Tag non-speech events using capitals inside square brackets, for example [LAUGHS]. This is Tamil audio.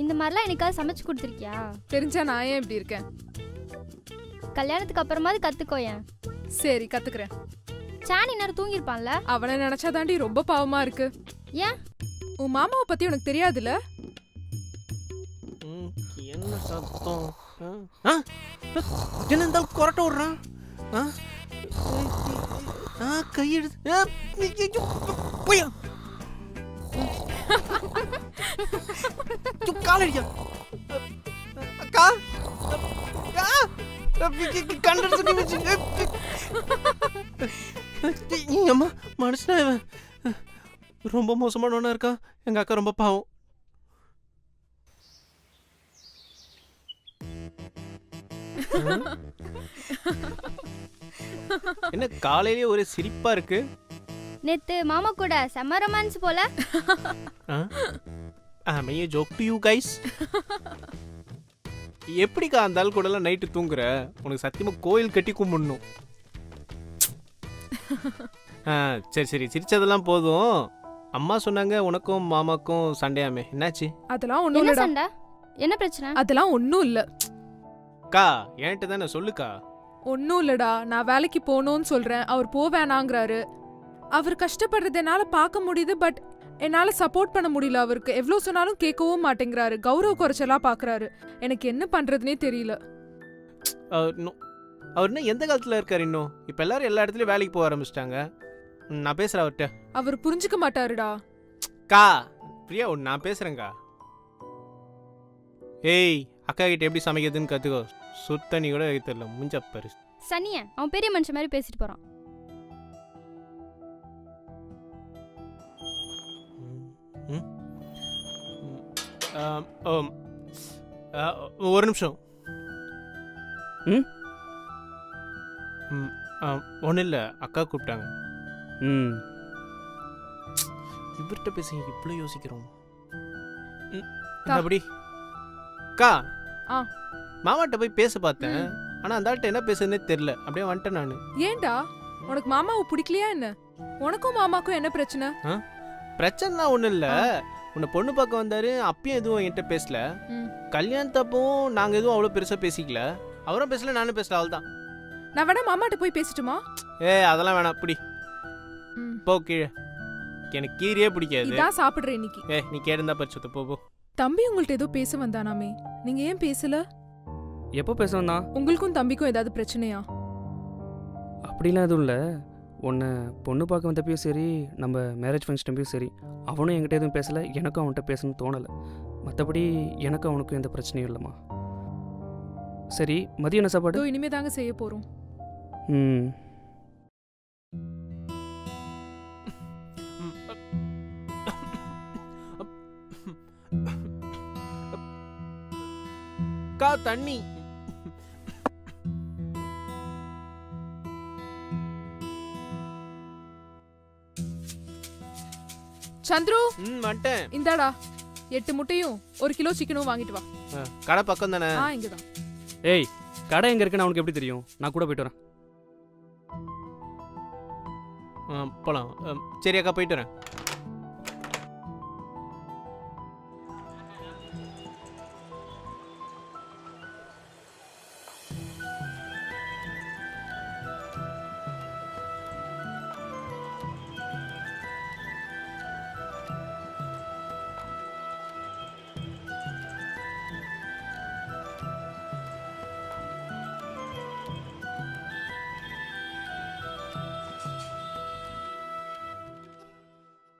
இந்த மாதிரிலாம் எனக்காவது சமைச்சு கொடுத்துருக்கியா? தெரிஞ்சா நான் ஏன் இப்படி இருக்கேன்? கல்யாணத்துக்கு அப்புறமாவது கத்துக்கோயேன் சரி கத்துக்கிறேன். சாணி நேரம் தூங்கியிருப்பான்ல? அவனை நினைச்சா தாண்டி ரொம்ப பாவமா இருக்கு. ஏன்? உன் மாமாவை பத்தி உனக்கு தெரியாதுல்ல? ம், என்ன சத்தம்? ஆ? ஆ? என்ன இருந்தாலும் கொரட்டை விடுறான். ஆ? ஆ கையெடுத்து ஆ, போயா [LAUGHS] காலடியா அக்கா. அக்கா. கண்டர் சுட்டி வச்சு அம்மா மனுஷனா இவன். ரொம்ப மோசமானவனா இருக்கான் எங்க அக்கா ரொம்ப பாவம். என்ன காலையிலேயே ஒரே சிரிப்பா இருக்கு? நேத்து மாமா கூட செம்ம ரொமான்ஸ் போல. மைய ஜோக் டு யூ கைஸ் எப்படிக்கா அந்த ஆள் கூடலாம் நைட்டு தூங்குற? உனக்கு சத்தியமா கோயில் கட்டி கும்பிடணும். ஆ, சரி சரி. சிரிச்சதெல்லாம் போதும். அம்மா சொன்னாங்க உனக்கும் மாமாக்கும் சண்டையாமே. என்னாச்சு? அதெல்லாம் ஒண்ணும் என்ன இல்லடா. சண்டை? என்ன பிரச்சனை? அதெல்லாம் ஒண்ணும் இல்ல. அக்கா என்கிட்ட தானே சொல்லுக்கா? ஒன்றும் இல்லடா. நான் வேலைக்கு போகணும்னு சொல்றேன். அவர் போவேணாங்கிறாரு. அவர் கஷ்டப்படுறது என்னால பார்க்க முடியுது பட் என்னால சப்போர்ட் பண்ண முடியல அவருக்கு. எவ்வளோ சொன்னாலும் கேட்கவும் மாட்டேங்கிறாரு. கௌரவ குறைச்சலா பாக்குறாரு. எனக்கு என்ன பண்றதுனே தெரியல. அவர் இன்னும் அவர் இன்னும் எந்த காலத்தில் இருக்கார் இன்னும்? இப்போ எல்லாரும் எல்லா இடத்துலையும் வேலைக்கு போக ஆரம்பிச்சிட்டாங்க. நான் பேசுகிறேன் அவர்கிட்ட அவர் புரிஞ்சுக்க மாட்டாருடா. கா பிரியா ஒன்று நான் பேசுகிறேங்க்கா ஏய் அக்கா கிட்ட எப்படி சமைக்கிறதுன்னு கற்றுக்கோ சுத்தண்ணி கூட தெரியல. முஞ்ச பாரு சனிய அவன் பெரிய மனுஷன் மாதிரி பேசிட்டு போறான். ஒரு நிமிஷம். ம்? ஒன்றும் இல்லை. அக்கா கூப்பிட்டாங்க. ம். இவர்கிட்ட பேச இவ்வளோ யோசிக்கிறோம். அப்படி கா. ஆ. மாமாட்ட போய் பேச பார்த்தேன். ஆனா அந்த ஆள்கிட்ட என்ன பேசுறதுனே தெரியல. அப்படியே வந்துட்டேன் நான். ஏன்டா உனக்கு மாமாவை பிடிக்கலையா என்ன? உனக்கும் மாமாக்கும் என்ன பிரச்சனை? பிரச்சனைலாம் ஒன்றும் இல்லை. உன்னை பொண்ணு பார்க்க வந்தாரு அப்பயும் எதுவும் என்கிட்ட பேசல. கல்யாணத்தப்பவும் நாங்கள் எதுவும் அவ்வளோ பெருசாக பேசிக்கல. அவரும் பேசல நானும் பேசல அவள் தான் நான் வேணா மாமாட்ட போய் பேசட்டுமா? ஏ அதெல்லாம் வேணாம் பிடி. ம். போ கீழே. எனக்கு கீரையே பிடிக்காது. இதான் சாப்பிடுறேன் இன்னைக்கு. ஏ நீ கேட்டிருந்தா பரிசுத்த போ போ. தம்பி உங்கள்ட்ட ஏதோ பேச வந்தானாமே. நீங்க ஏன் பேசல? எப்போ பேச வந்தான்? உங்களுக்கும் தம்பிக்கும் ஏதாவது பிரச்சனையா? அப்படிலாம் எதுவும் இல்லை. உன்னை பொண்ணு பார்க்க வந்தப்பயும் சரி நம்ம மேரேஜ் ஃபங்க்ஷன்ப்பையும் சரி அவனும் என்கிட்ட எதுவும் பேசலை எனக்கும் அவன்கிட்ட பேசணும்னு தோணலை. மற்றபடி எனக்கும் அவனுக்கும் எந்த பிரச்சனையும் இல்லைம்மா. சரி மதியம் என்ன சாப்பாடு? இனிமே தாங்க செய்ய போறோம். ம். கா தண்ணி. சந்துரு! ம் வந்துட்டேன். இந்தாடா. எட்டு முட்டையும் ஒரு கிலோ சிக்கனும் வாங்கிட்டு வா. ஆ, கடை பக்கம் தானே? ஆ இங்கதான் ஏய் கடை எங்கே இருக்குன்னு அவனுக்கு எப்படி தெரியும்? நான் கூட போயிட்டு வரேன். போகலாம் சரி அக்கா போயிட்டு வரேன்.